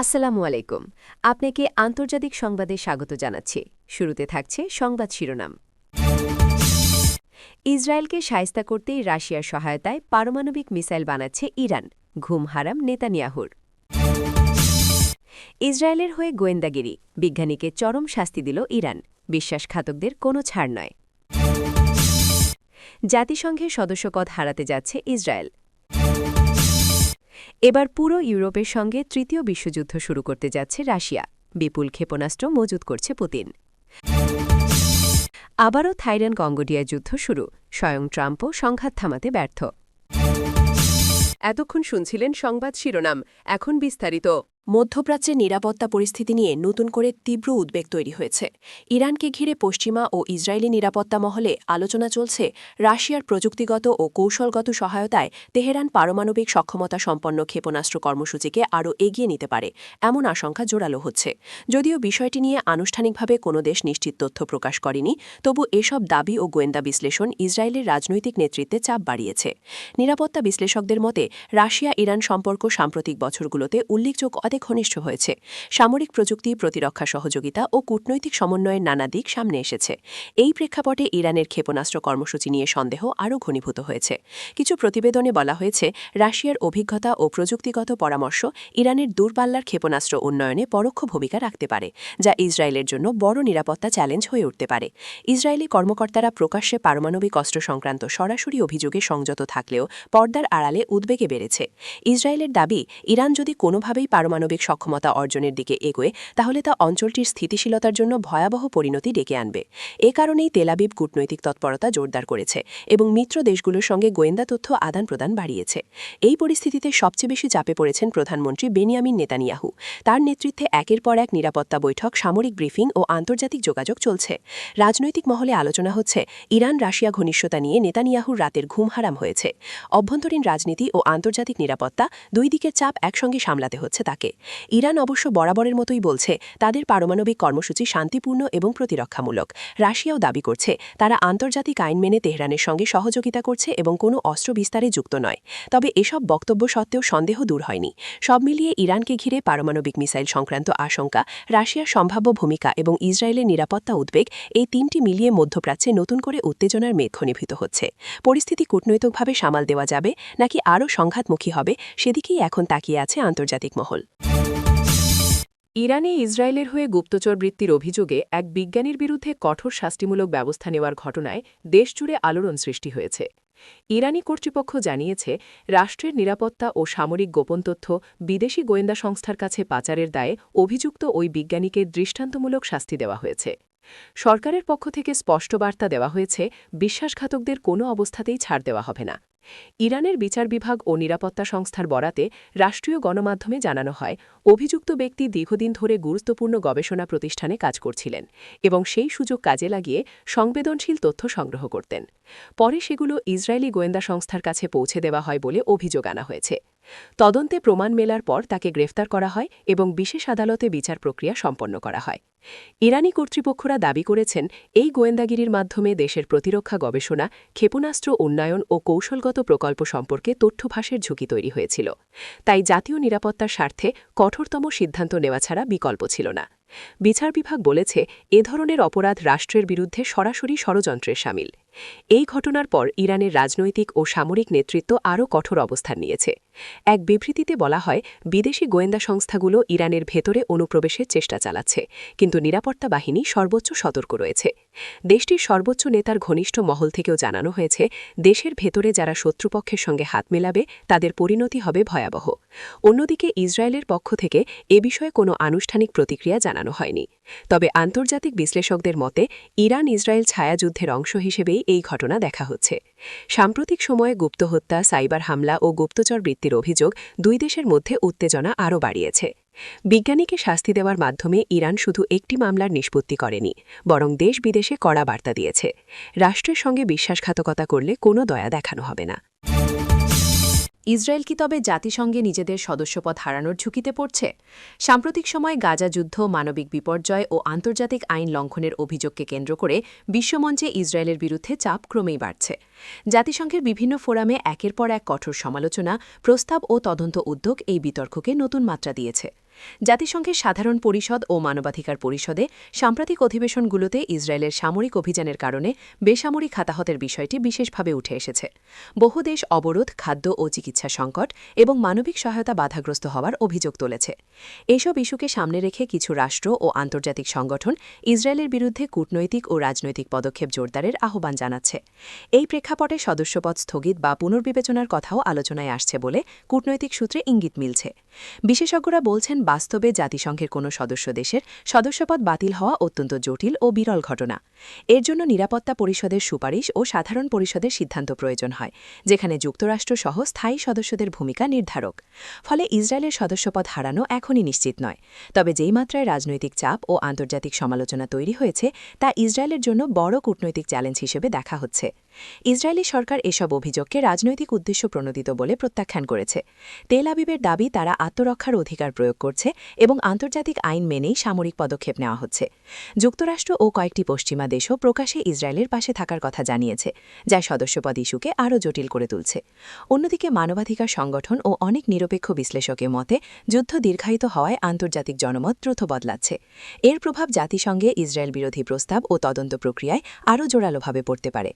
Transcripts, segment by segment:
আসসালামু আলাইকুম। আপনাকে আন্তর্জাতিক সংবাদে স্বাগত জানাচ্ছি। শুরুতে থাকছে সংবাদ শিরোনাম। ইসরায়েলকে সায়স্তা করতেই রাশিয়ার সহায়তায় পারমাণবিক মিসাইল বানাচ্ছে ইরান। ঘুম হারাম নেতানিয়াহুর। ইসরায়েলের হয়ে গোয়েন্দাগিরি। বিজ্ঞানীকে চরম শাস্তি দিল ইরান। বিশ্বাসঘাতকদের কোনো ছাড় নয়। জাতিসংঘের সদস্যপদ হারাতে যাচ্ছে ইসরায়েল। এবার পুরো ইউরোপের সঙ্গে তৃতীয় বিশ্বযুদ্ধ শুরু করতে যাচ্ছে রাশিয়া। বিপুল ক্ষেপণাস্ত্র মজুত করছে পুতিন। আবারও থাইল্যান্ড কঙ্গোডিয়া যুদ্ধ শুরু। স্বয়ং ট্রাম্পও সংঘাত থামাতে ব্যর্থ। এতক্ষণ শুনছিলেন সংবাদ শিরোনাম। এখন বিস্তারিত। মধ্যপ্রাচ্যের নিরাপত্তা পরিস্থিতি নিয়ে নতুন করে তীব্র উদ্বেগ তৈরি হয়েছে। ইরানকে ঘিরে পশ্চিমা ও ইসরায়েলি নিরাপত্তা মহলে আলোচনা চলছে রাশিয়ার প্রযুক্তিগত ও কৌশলগত সহায়তায় তেহরান পারমাণবিক সক্ষমতা সম্পন্ন ক্ষেপণাস্ত্র কর্মসূচিকে আরও এগিয়ে নিতে পারে, এমন আশঙ্কা জোরালো হচ্ছে। যদিও বিষয়টি নিয়ে আনুষ্ঠানিকভাবে কোনো দেশ নিশ্চিত তথ্য প্রকাশ করেনি, তবু এসব দাবি ও গোয়েন্দা বিশ্লেষণ ইসরায়েলের রাজনৈতিক নেতৃত্বে চাপ বাড়িয়েছে। নিরাপত্তা বিশ্লেষকদের মতে রাশিয়া ইরান সম্পর্ক সাম্প্রতিক বছরগুলোতে উল্লেখযোগ্য ঘনিষ্ঠ হয়েছে। সামরিক প্রযুক্তি, প্রতিরক্ষা সহযোগিতা ও কূটনৈতিক সমন্বয়ের নানা দিক সামনে এসেছে। এই প্রেক্ষাপটে ইরানের ক্ষেপণাস্ত্র কর্মসূচি নিয়ে সন্দেহ আরও ঘনীভূত হয়েছে। কিছু প্রতিবেদনে বলা হয়েছে, রাশিয়ার অভিজ্ঞতা ও প্রযুক্তিগত পরামর্শ ইরানের দূরপাল্লার ক্ষেপণাস্ত্র উন্নয়নে পরোক্ষ ভূমিকা রাখতে পারে, যা ইসরায়েলের জন্য বড় নিরাপত্তা চ্যালেঞ্জ হয়ে উঠতে পারে। ইসরায়েলি কর্মকর্তারা প্রকাশ্যে পারমাণবিক অস্ত্র সংক্রান্ত সরাসরি অভিযোগে সংযত থাকলেও পর্দার আড়ালে উদ্বেগে বেড়েছে। ইসরায়েলের দাবি, ইরান যদি কোনোভাবেই পারমাণবিক পারমাণবিক সক্ষমতা অর্জনের দিকে এগোয়, তাহলে তা অঞ্চলটির স্থিতিশীলতার জন্য ভয়াবহ পরিণতি ডেকে আনবে। এ কারণেই তেলাবিব কূটনৈতিক তৎপরতা জোরদার করেছে এবং মিত্র দেশগুলোর সঙ্গে গোয়েন্দা তথ্য আদান প্রদান বাড়িয়েছে। এই পরিস্থিতিতে সবচেয়ে বেশি চাপে পড়েছেন প্রধানমন্ত্রী বেনিয়ামিন নেতানিয়াহু। তার নেতৃত্বে একের পর এক নিরাপত্তা বৈঠক, সামরিক ব্রিফিং ও আন্তর্জাতিক যোগাযোগ চলছে। রাজনৈতিক মহলে আলোচনা হচ্ছে, ইরান রাশিয়া ঘনিষ্ঠতা নিয়ে নেতানিয়াহুর রাতের ঘুম হারাম হয়েছে। অভ্যন্তরীণ রাজনীতি ও আন্তর্জাতিক নিরাপত্তা দুই দিকের চাপ একসঙ্গে সামলাতে হচ্ছে তাকে। ইরান অবশ্য বরাবরের মতোই বলছে, তাদের পারমাণবিক কর্মসূচি শান্তিপূর্ণ এবং প্রতিরক্ষামূলক। রাশিয়াও দাবি করছে, তারা আন্তর্জাতিক আইন মেনে তেহরানের সঙ্গে সহযোগিতা করছে এবং কোনো অস্ত্র বিস্তারে যুক্ত নয়। তবে এসব বক্তব্য সত্ত্বেও সন্দেহ দূর হয়নি। সব মিলিয়ে ইরানকে ঘিরে পারমাণবিক মিসাইল সংক্রান্ত আশঙ্কা, রাশিয়ার সম্ভাব্য ভূমিকা এবং ইসরায়েলের নিরাপত্তা উদ্বেগ, এই তিনটি মিলিয়ে মধ্যপ্রাচ্যে নতুন করে উত্তেজনার মেঘ ঘনীভূত হচ্ছে। পরিস্থিতি কূটনৈতিকভাবে সামাল দেওয়া যাবে, নাকি আরও সংঘাতমুখী হবে, সেদিকেই এখন তাকিয়ে আছে আন্তর্জাতিক মহল। ইরানে ইসরায়েলের হয়ে গুপ্তচর বৃত্তির অভিযোগে এক বিজ্ঞানীর বিরুদ্ধে কঠোর শাস্তিমূলক ব্যবস্থা নেওয়ার ঘটনায় দেশজুড়ে আলোড়ন সৃষ্টি হয়েছে। ইরানি কর্তৃপক্ষ জানিয়েছে, রাষ্ট্রের নিরাপত্তা ও সামরিক গোপন তথ্য বিদেশি গোয়েন্দা সংস্থার কাছে পাচারের দায়ে অভিযুক্ত ওই বিজ্ঞানীকে দৃষ্টান্তমূলক শাস্তি দেওয়া হয়েছে। সরকারের পক্ষ থেকে স্পষ্ট বার্তা দেওয়া হয়েছে, বিশ্বাসঘাতকদের কোনো অবস্থাতেই ছাড় দেওয়া হবে না। ইরানের বিচার বিভাগ ও নিরাপত্তা সংস্থার বরাতে রাষ্ট্রীয় গণমাধ্যমে জানানো হয়, অভিযুক্ত ব্যক্তি দীর্ঘদিন ধরে গুরুত্বপূর্ণ গবেষণা প্রতিষ্ঠানে কাজ করছিলেন এবং সেই সুযোগ কাজে লাগিয়ে সংবেদনশীল তথ্য সংগ্রহ করতেন। পরে সেগুলো ইসরায়েলি গোয়েন্দা সংস্থার কাছে পৌঁছে দেওয়া হয় বলে অভিযোগ আনা হয়েছে। তদন্তে প্রমাণ মেলার পর তাকে গ্রেফতার করা হয় এবং বিশেষ আদালতে বিচার প্রক্রিয়া সম্পন্ন করা হয়। ইরানি কর্তৃপক্ষরা দাবি করেছেন, এই গোয়েন্দাগিরির মাধ্যমে দেশের প্রতিরক্ষা গবেষণা, ক্ষেপণাস্ত্র উন্নয়ন ও কৌশলগত প্রকল্প সম্পর্কে তথ্যভাসের ঝুঁকি তৈরি হয়েছিল। তাই জাতীয় নিরাপত্তার স্বার্থে কঠোরতম সিদ্ধান্ত নেওয়া ছাড়া বিকল্প ছিল না। বিচার বিভাগ বলেছে, এ ধরনের অপরাধ রাষ্ট্রের বিরুদ্ধে সরাসরি ষড়যন্ত্রের সামিল। এই ঘটনার পর ইরানের রাজনৈতিক ও সামরিক নেতৃত্ব আরও কঠোর অবস্থান নিয়েছে। এক বিবৃতিতে বলা হয়, বিদেশি গোয়েন্দা সংস্থাগুলো ইরানের ভেতরে অনুপ্রবেশের চেষ্টা চালাচ্ছে, কিন্তু নিরাপত্তা বাহিনী সর্বোচ্চ সতর্ক রয়েছে। দেশটির সর্বোচ্চ নেতার ঘনিষ্ঠ মহল থেকেও জানানো হয়েছে, দেশের ভেতরে যারা শত্রুপক্ষের সঙ্গে হাত মেলাবে, তাদের পরিণতি হবে ভয়াবহ। অন্যদিকে ইসরায়েলের পক্ষ থেকে এ বিষয়ে কোনো আনুষ্ঠানিক প্রতিক্রিয়া জানানো হয়নি। তবে আন্তর্জাতিক বিশ্লেষকদের মতে ইরান ইসরায়েল ছায়াযুদ্ধের অংশ হিসেবেই এই ঘটনা দেখা হচ্ছে। সাম্প্রতিক সময়ে গুপ্তহত্যা সাইবার হামলা ও গুপ্তচর বৃত্তির অভিযোগ দুই দেশের মধ্যে উত্তেজনা আরও বাড়িয়েছে। বিজ্ঞানীকে শাস্তি দেওয়ার মাধ্যমে ইরান শুধু একটি মামলার নিষ্পত্তি করেনি, বরং দেশ বিদেশে কড়া বার্তা দিয়েছে। রাষ্ট্রের সঙ্গে বিশ্বাসঘাতকতা করলে কোনো দয়া দেখানো হবে না। ইসরায়েল কি তবে জাতিসংঘে নিজেদের সদস্যপদ হারানোর ঝুঁকিতে পড়ছে? সাম্প্রতিক সময়ে গাজা যুদ্ধ, মানবিক বিপর্যয় ও আন্তর্জাতিক আইন লঙ্ঘনের অভিযোগকে কেন্দ্র করে বিশ্বমঞ্চে ইসরায়েলের বিরুদ্ধে চাপ ক্রমেই বাড়ছে। জাতিসংঘের বিভিন্ন ফোরামে একের পর এক কঠোর সমালোচনা, প্রস্তাব ও তদন্ত উদ্যোগ এই বিতর্ককে নতুন মাত্রা দিয়েছে। জাতিসংঘের সাধারণ পরিষদ ও মানবাধিকার পরিষদে সাম্প্রতিক অধিবেশনগুলোতে ইসরায়েলের সামরিক অভিযানের কারণে বেসামরিক হতাহতের বিষয়টি বিশেষভাবে উঠে এসেছে। বহু দেশ অবরোধ, খাদ্য ও চিকিৎসা সংকট এবং মানবিক সহায়তা বাধাগ্রস্ত হওয়ার অভিযোগ তুলেছে। এসব ইস্যুকে সামনে রেখে কিছু রাষ্ট্র ও আন্তর্জাতিক সংগঠন ইসরায়েলের বিরুদ্ধে কূটনৈতিক ও রাজনৈতিক পদক্ষেপ জোরদারের আহ্বান জানাচ্ছে। এই প্রেক্ষাপটে সদস্যপদ স্থগিত বা পুনর্বিবেচনার কথাও আলোচনায় আসছে বলে কূটনৈতিক সূত্রে ইঙ্গিত মিলছে। বিশেষজ্ঞরা বলছেন বাস্তবে জাতিসংঘের কোনো সদস্য দেশের সদস্যপদ বাতিল হওয়া অত্যন্ত জটিল ও বিরল ঘটনা। এর জন্য নিরাপত্তা পরিষদের সুপারিশ ও সাধারণ পরিষদের সিদ্ধান্ত প্রয়োজন হয়, যেখানে যুক্তরাষ্ট্র সহ স্থায়ী সদস্যদের ভূমিকা নির্ধারক। ফলে ইসরায়েলের সদস্যপদ হারানো এখনই নিশ্চিত নয়। তবে যেই মাত্রায় রাজনৈতিক চাপ ও আন্তর্জাতিক সমালোচনা তৈরি হয়েছে, তা ইসরায়েলের জন্য বড় কূটনৈতিক চ্যালেঞ্জ হিসেবে দেখা হচ্ছে। ইসরায়েলি সরকার এসব অভিযোগকে রাজনৈতিক উদ্দেশ্য প্রণোদিত বলে প্রত্যাখ্যান করেছে। তেল আবিবের দাবি, তারা আত্মরক্ষার অধিকার প্রয়োগ করছে এবং আন্তর্জাতিক আইন মেনেই সামরিক পদক্ষেপ নেওয়া হচ্ছে। যুক্তরাষ্ট্র ও কয়েকটি পশ্চিমা দেশও প্রকাশ্যে ইসরায়েলের পাশে থাকার কথা জানিয়েছে, যা সদস্যপদ ইস্যুকে আরও জটিল করে তুলছে। অন্যদিকে মানবাধিকার সংগঠন ও অনেক নিরপেক্ষ বিশ্লেষকের মতে, যুদ্ধ দীর্ঘায়িত হওয়ায় আন্তর্জাতিক জনমত দ্রুত বদলাচ্ছে। এর প্রভাব জাতিসংঘে ইসরায়েল বিরোধী প্রস্তাব ও তদন্ত প্রক্রিয়ায় আরও জোরালোভাবে পড়তে পারে।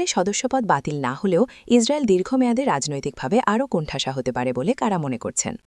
ফলে সদস্যপদ বাতিল না হলেও ইসরায়েল দীর্ঘমেয়াদে রাজনৈতিকভাবে আরও কোণঠাসা হতে পারে বলে কারা মনে করছেন?